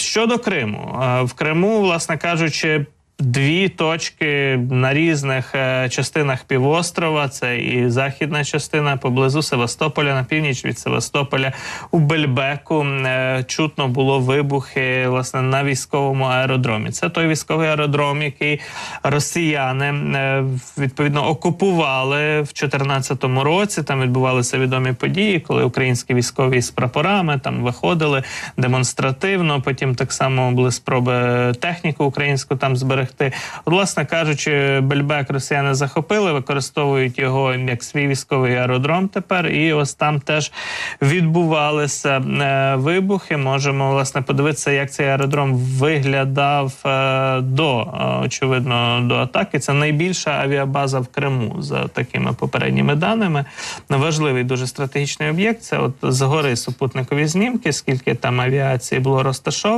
Щодо Криму, е, в Криму, власне кажучи. Дві точки на різних е, частинах півострова. Це і західна частина поблизу Севастополя, на північ від Севастополя у Бельбеку. Е, чутно було вибухи власне на військовому аеродромі. Це той військовий аеродром, який росіяни е, відповідно окупували в 2014 році. Там відбувалися відомі події, коли українські військові з прапорами там виходили демонстративно. Потім так само були спроби техніку українську там зберегти. От, власне кажучи, Бельбек росіяни захопили, використовують його як свій військовий аеродром тепер. І ось там теж відбувалися е, вибухи. Можемо власне подивитися, як цей аеродром виглядав е, до е, очевидно до атаки. Це найбільша авіабаза в Криму за такими попередніми даними. Важливий дуже стратегічний об'єкт. Це от згори супутникові знімки, скільки там авіації було розташовано.